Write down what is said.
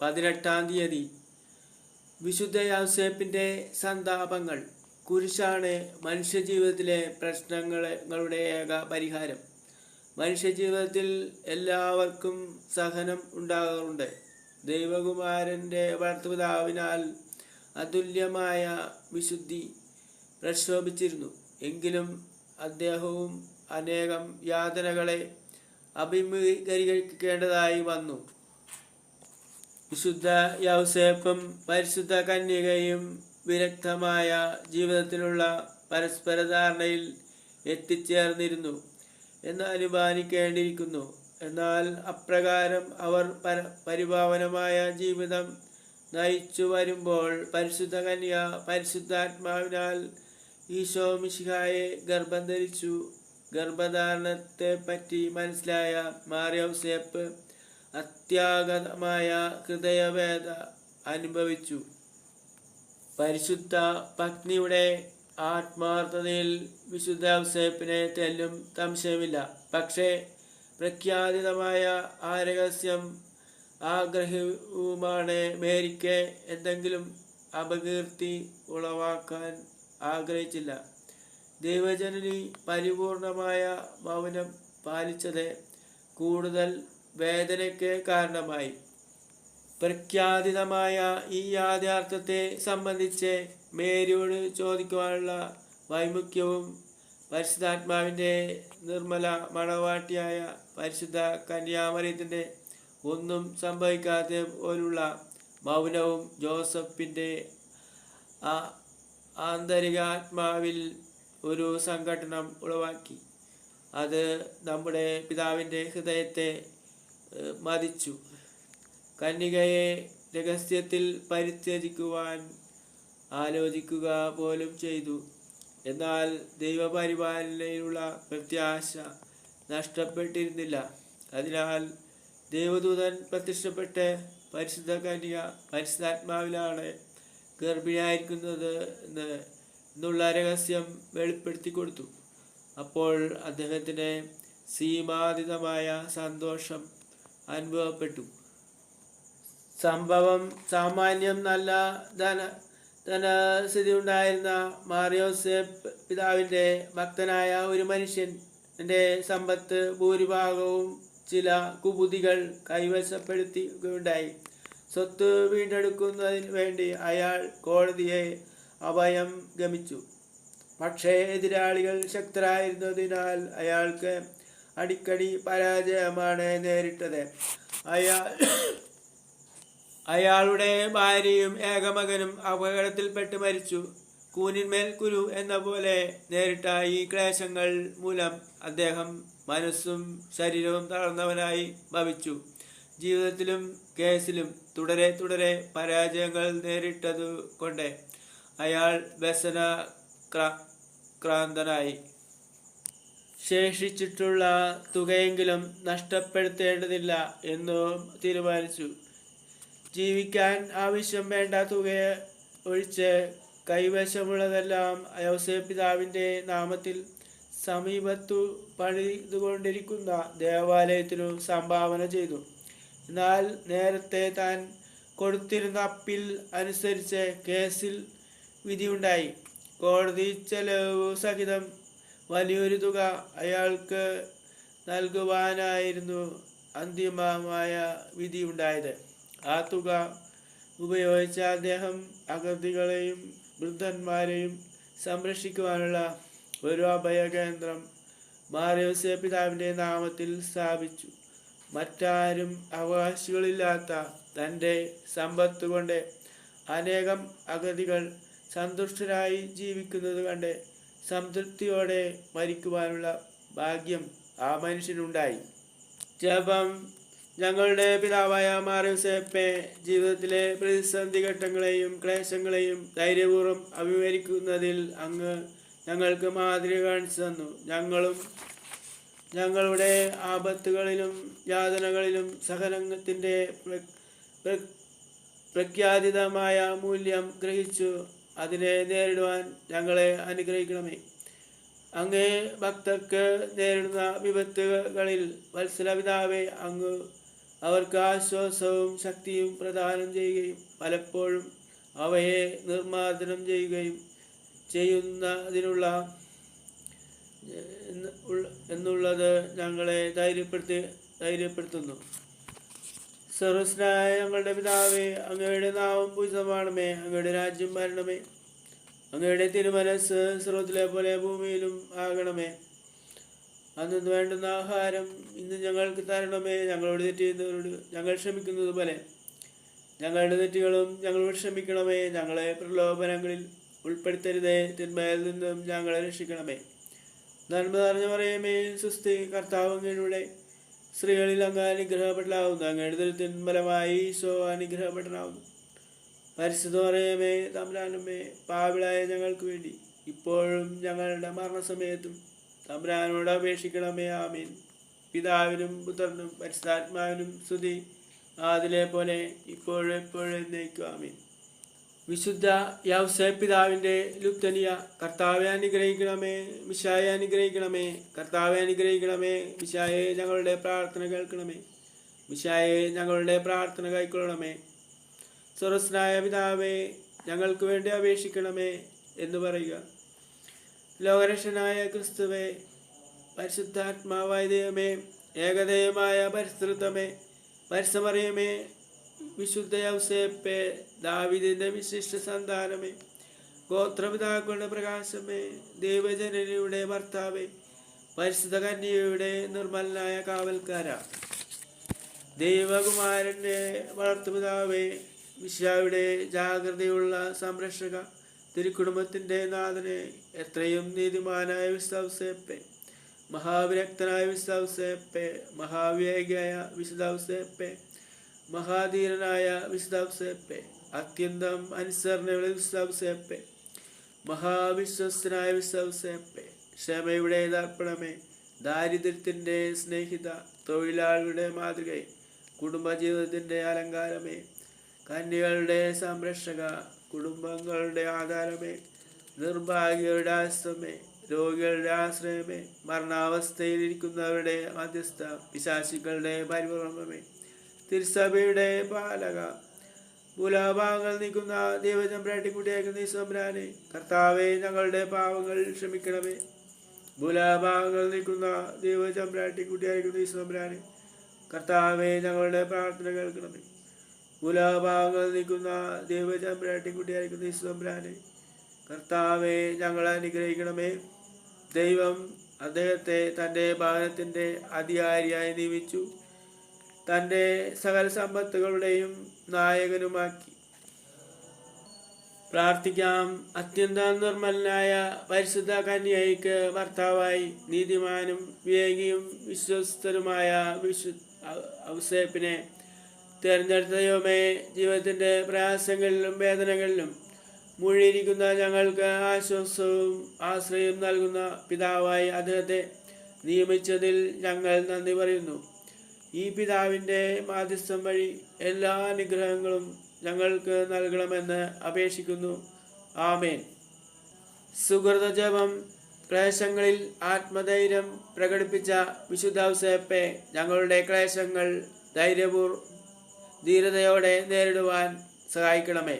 പതിനെട്ടാം തീയതി. വിശുദ്ധ യാസേപ്പിന്റെ സന്താപങ്ങൾ. കുരിശാണ് മനുഷ്യജീവിതത്തിലെ പ്രശ്നങ്ങളുടെ ഏക പരിഹാരം. മനുഷ്യജീവിതത്തിൽ എല്ലാവർക്കും സഹനം ഉണ്ടാകാറുണ്ട്. ദൈവകുമാരന്റെ വളർത്തുപിതാവിനാൽ അതുല്യമായ വിശുദ്ധി പ്രക്ഷോഭിച്ചിരുന്നു. എങ്കിലും അദ്ദേഹവും അനേകം യാതനകളെ അഭിമുഖീകരിക്കേണ്ടതായി വന്നു. വിശുദ്ധ യൗസേപ്പും പരിശുദ്ധ കന്യകയും വിരക്തമായ ജീവിതത്തിലുള്ള പരസ്പര ധാരണയിൽ എത്തിച്ചേർന്നിരുന്നു എന്ന് അനുമാനിക്കേണ്ടിയിരിക്കുന്നു. എന്നാൽ അപ്രകാരം അവർ പര പരിപാവനമായ ജീവിതം നയിച്ചു വരുമ്പോൾ പരിശുദ്ധ കന്യ പരിശുദ്ധാത്മാവിനാൽ ഈശോ മിശിഹായെ ഗർഭം ധരിച്ചു. ഗർഭധാരണത്തെ പറ്റി മനസ്സിലായ മാറിയൗസേപ്പ് അത്യാഗതമായ ഹൃദയവേദ അനുഭവിച്ചു. പരിശുദ്ധ പത്നിയുടെ ആത്മാർത്ഥതയിൽ വിശുദ്ധ ഔസേപ്പിനെ തെല്ലും സംശയമില്ല. പക്ഷേ പ്രഖ്യാതിതമായ ആ രഹസ്യം ആഗ്രഹവുമാണ് മേരിക്ക് എന്തെങ്കിലും അപകീർത്തി ഉളവാക്കാൻ ആഗ്രഹിച്ചില്ല. ദൈവജനനി പരിപൂർണമായ മൗനം പാലിച്ചത് കൂടുതൽ വേദനയ്ക്ക് കാരണമായി. പ്രഖ്യാതിതമായ ഈ യാഥാർത്ഥ്യത്തെ സംബന്ധിച്ച് മേരിയോട് ചോദിക്കുവാനുള്ള വൈമുഖ്യവും പരിശുദ്ധാത്മാവിന്റെ നിർമ്മല മണവാട്ടിയായ പരിശുദ്ധ കന്യാമറിയത്തിന്റെ ഒന്നും സംഭവിക്കാതെ പോലുള്ള മൗനവും ജോസഫിന്റെ ആന്തരികാത്മാവിൽ ഒരു സംഘടനം ഉളവാക്കി. അത് നമ്മുടെ പിതാവിന്റെ ഹൃദയത്തെ മതിച്ചു കന്യകയെ രഹസ്യത്തിൽ പരിത്യജിക്കുവാൻ ആലോചിക്കുക പോലും ചെയ്തു. എന്നാൽ ദൈവപരിപാലനയിലുള്ള പ്രത്യാശ നഷ്ടപ്പെട്ടിരുന്നില്ല. അതിനാൽ ദേവദൂതൻ പ്രത്യക്ഷപ്പെട്ട് പരിശുദ്ധ കന്യക പരിശുദ്ധാത്മാവിലാണ് ഗർഭിണിയായിരിക്കുന്നത് എന്ന് എന്നുള്ള രഹസ്യം വെളിപ്പെടുത്തി കൊടുത്തു. അപ്പോൾ അദ്ദേഹത്തിന് സീമാതീതമായ സന്തോഷം അനുഭവപ്പെട്ടു. സംഭവം സാമാന്യം നല്ല ധന ധനസ്ഥിതി ഉണ്ടായിരുന്ന മാറിയോസേപ്പ് പിതാവിന്റെ ഭക്തനായ ഒരു മനുഷ്യൻ. എന്റെ സമ്പത്ത് ഭൂരിഭാഗവും ചില കുബുദികൾ കൈവശപ്പെടുത്തുകയുണ്ടായി സ്വത്ത് വീണ്ടെടുക്കുന്നതിന് വേണ്ടി അയാൾ കോടതിയെ അഭയം ഗമിച്ചു. പക്ഷേ എതിരാളികൾ ശക്തരായിരുന്നതിനാൽ അയാൾക്ക് അടിക്കടി പരാജയമാണ് നേരിട്ടത്. അയാൾ അയാളുടെ ഭാര്യയും ഏകമകനും അപകടത്തിൽപ്പെട്ട് മരിച്ചു. കൂനിന്മേൽ കുരു എന്ന പോലെ നേരിട്ട ഈ ക്ലേശങ്ങൾ മൂലം അദ്ദേഹം മനസ്സും ശരീരവും തളർന്നവനായി ഭവിച്ചു. ജീവിതത്തിലും കേസിലും തുടരെ തുടരെ പരാജയങ്ങൾ നേരിട്ടതു കൊണ്ട് അയാൾ വ്യസന ക്രാ- ക്രാന്തനായി. ശേഷിച്ചിട്ടുള്ള തുകയെങ്കിലും നഷ്ടപ്പെടുത്തേണ്ടതില്ല എന്നു തീരുമാനിച്ചു. ജീവിക്കാൻ ആവശ്യം വേണ്ട തുകയെ ഒഴിച്ച് കൈവശമുള്ളതെല്ലാം യോസേഫ് പിതാവിന്റെ നാമത്തിൽ സമീപത്തു പണിതുകൊണ്ടിരിക്കുന്ന ദേവാലയത്തിനു സംഭാവന ചെയ്തു. എന്നാൽ നേരത്തെ താൻ കൊടുത്തിരുന്ന അപ്പിൽ അനുസരിച്ച് കേസിൽ വിധിയുണ്ടായി. കോടതി ചെലവ് സഹിതം വലിയൊരു തുക അയാൾക്ക് നൽകുവാനായിരുന്നു അന്തിമമായ വിധി വിധിയുണ്ടായത്. ആ തുക ഉപയോഗിച്ച അദ്ദേഹം അഗതികളെയും വൃദ്ധന്മാരെയും സംരക്ഷിക്കുവാനുള്ള ഒരു അഭയകേന്ദ്രം മാറിയോസെ പിതാവിന്റെ നാമത്തിൽ സ്ഥാപിച്ചു. മറ്റാരും അവകാശികളില്ലാത്ത തന്റെ സമ്പത്ത് കൊണ്ട് അനേകം അഗതികൾ സന്തുഷ്ടരായി ജീവിക്കുന്നത് കണ്ട് സംതൃപ്തിയോടെ മരിക്കുവാനുള്ള ഭാഗ്യം ആ മനുഷ്യനുണ്ടായി. ജപം ഞങ്ങളുടെ പിതാവായ മാറിയുസേപ്പെ ജീവിതത്തിലെ പ്രതിസന്ധി ഘട്ടങ്ങളെയും ക്ലേശങ്ങളെയും ധൈര്യപൂർവം അഭിമുഖീകരിക്കുന്നതിൽ അങ്ങ് ഞങ്ങൾക്ക് മാതൃക കാണിച്ചു തന്നു. ഞങ്ങളും ഞങ്ങളുടെ ആപത്തുകളിലും യാതനകളിലും സഹനത്തിന്റെ പ്ര- പ്ര- പ്രഖ്യാതിതമായ മൂല്യം ഗ്രഹിച്ചു. അതിനെ നേരിടുവാൻ ഞങ്ങളെ അനുഗ്രഹിക്കണമേ. അങ്ങ് ഭക്തർക്ക് നേരിടുന്ന വിപത്തുകളിൽ വത്സലപിതാവെ അങ്ങ് അവർക്ക് ആശ്വാസവും ശക്തിയും പ്രദാനം ചെയ്യുകയും പലപ്പോഴും അവയെ നിർമ്മാർജനം ചെയ്യുകയും ചെയ്യുന്നതിനുള്ള എന്ന് എന്നുള്ളത് ഞങ്ങളെ ധൈര്യപ്പെടുത്തി ധൈര്യപ്പെടുത്തുന്നു. സർവസ്നായ ഞങ്ങളുടെ പിതാവേ അങ്ങയുടെ നാമം പൂജിതമാണമേ അങ്ങയുടെ രാജ്യം വരണമേ. അങ്ങയുടെ തിരുമനസ് സ്രോതിലെ പോലെ ഭൂമിയിലും ആകണമേ. അന്ന് വേണ്ടുന്ന ആഹാരം ഇന്ന് ഞങ്ങൾക്ക് തരണമേ. ഞങ്ങളോട് തെറ്റിയുന്നവരോട് ഞങ്ങൾ ക്ഷമിക്കുന്നത് പോലെ. ഞങ്ങളുടെ തെറ്റുകളും ഞങ്ങളോട് ക്ഷമിക്കണമേ. ഞങ്ങളെ പ്രലോഭനങ്ങളിൽ ഉൾപ്പെടുത്തരുതേ. തിന്മയിൽ നിന്നും ഞങ്ങളെ രക്ഷിക്കണമേ. നന്മ നിറഞ്ഞ പറയുമേ സുസ്ഥി കർത്താവ് സ്ത്രീകളിൽ അങ്ങ് അനുഗ്രഹപ്പെടലാവുന്നു അങ്ങയുടെ തിന്മലമായി ഈശോ അനുഗ്രഹപ്പെടലാവുന്നു. പരിശുദ്ധോറയമേ തമ്പ്രാനുമേ പാവിളായ ഞങ്ങൾക്ക് വേണ്ടി ഇപ്പോഴും ഞങ്ങളുടെ മരണസമയത്തും തമ്പ്രാനോട് അപേക്ഷിക്കണമേ ആമീൻ. പിതാവിനും പുത്രനും പരിശുദ്ധാത്മാവിനും സ്തുതി. അതിലെ പോലെ ഇപ്പോഴും എപ്പോഴും എന്നേക്കും ആമീൻ. വിശുദ്ധ യൗസ പിതാവിന്റെ ലുപ്തനിയ കർത്താവെ അനുഗ്രഹിക്കണമേ മിശായെ അനുഗ്രഹിക്കണമേ കർത്താവെ അനുഗ്രഹിക്കണമേ മിശായെ ഞങ്ങളുടെ പ്രാർത്ഥന കേൾക്കണമേ മിശായെ ഞങ്ങളുടെ പ്രാർത്ഥന കൈക്കൊള്ളണമേ. സുറസ്നായ പിതാവേ ഞങ്ങൾക്ക് വേണ്ടി അപേക്ഷിക്കണമേ എന്ന് പറയുക. ലോകരക്ഷനായ ക്രിസ്തുവേ പരിശുദ്ധാത്മാവായ ദൈവമേ ഏകദേയമായ പരിസ്ഥിതമേ പരിസമറിയമേ വിശുദ്ധ യൗസേപ്പേ ദാവിദിന്റെ വിശിഷ്ട സന്താനമേ ഗോത്രപിതാക്കളുടെ പ്രകാശമേ ദൈവജനനിയുടെ ഭർത്താവേ പരിശുദ്ധ കന്യയുടെ നിർമ്മലനായ കാവൽക്കാര. ദൈവകുമാരന്റെ വളർത്തുപിതാവേ വിശ്വായുടെ ജാഗ്രതയുള്ള സംരക്ഷക തിരുക്കുടുംബത്തിന്റെ നാഥനെ എത്രയും നീതിമാനായ വിശ്വാസേപ്പെ മഹാവിരക്തനായ വിശ്വാസേപ്പെ മഹാവേഗിയായ വിശുദ്ധാവസേപ്പെ മഹാധീരനായ വിശുദ്ധാവസേപ്പെ അത്യന്തം അനുസരണയുള്ള വിശ്വാസേപ്പെ മഹാവിശ്വസ്തനായ വിശ്വാസേപ്പെ ക്ഷമയുടെ ദർപ്പണമേ ദാരിദ്ര്യത്തിന്റെ സ്നേഹിത തൊഴിലാളിയുടെ മാതൃകയെ കുടുംബജീവിതത്തിന്റെ അലങ്കാരമേ. കന്യകളുടെ സംരക്ഷക കുടുംബങ്ങളുടെ ആധാരമേ. നിർഭാഗ്യരുടെ ആശ്രമേ. രോഗികളുടെ ആശ്രയമേ. മരണാവസ്ഥയിലിരിക്കുന്നവരുടെ മധ്യസ്ഥ പിശാചികളുടെ പരിഭ്രമമേ. തിരുസഭയുടെ പാലക മൂലാഭാഗങ്ങൾ നീക്കുന്ന ദൈവചമ്പ്രാട്ടിക്കുട്ടിയാക്കുന്ന ഈ സംബ്രാനെ കർത്താവെ ഞങ്ങളുടെ പാവങ്ങൾ ക്ഷമിക്കണമേ. മൂലാഭാഗങ്ങൾ നീക്കുന്ന ദൈവചമ്പ്രാട്ടിക്കുട്ടിയായിരിക്കുന്ന ഈ സംബ്രാനെ കർത്താവെ ഞങ്ങളുടെ പ്രാർത്ഥന കേൾക്കണമേ. മൂലാഭാഗങ്ങൾ നീക്കുന്ന ദൈവചമ്പ്രാട്ടിക്കുട്ടിയായിരിക്കുന്ന ഈ സംബ്രാനെ കർത്താവെ ഞങ്ങളെ അനുഗ്രഹിക്കണമേ. ദൈവം അദ്ദേഹത്തെ തന്റെ ഭവനത്തിന്റെ അധികാരിയായി നിയമിച്ചു. തന്റെ സകല സമ്പത്തുകളുടെയും നായകനുമാക്കി. പ്രാർത്ഥിക്കാം. അത്യന്തം നിർമ്മലനായ പരിശുദ്ധ കന്യയ്ക്ക് ഭർത്താവായി നീതിമാനും വിവേകിയും വിശ്വസ്തരുമായ വിശു ഔസേപ്പിനെ തിരഞ്ഞെടുത്ത ജീവിതത്തിന്റെ പ്രയാസങ്ങളിലും വേദനകളിലും മുഴിയിരിക്കുന്ന ഞങ്ങൾക്ക് ആശ്വാസവും ആശ്രയവും നൽകുന്ന പിതാവായി അദ്ദേഹത്തെ നിയമിച്ചതിൽ ഞങ്ങൾ നന്ദി പറയുന്നു. ഈ പിതാവിന്റെ മാധ്യസ്ഥം വഴി എല്ലാ അനുഗ്രഹങ്ങളും ഞങ്ങൾക്ക് നൽകണമെന്ന് അപേക്ഷിക്കുന്നു. ആമേൻ. സുഹൃത ജപം ക്ലേശങ്ങളിൽ ആത്മധൈര്യം പ്രകടിപ്പിച്ച വിശുദ്ധ ഔസേപ്പെ ഞങ്ങളുടെ ക്ലേശങ്ങൾ ധൈര്യപൂർ ധീരതയോടെ നേരിടുവാൻ സഹായിക്കണമേ.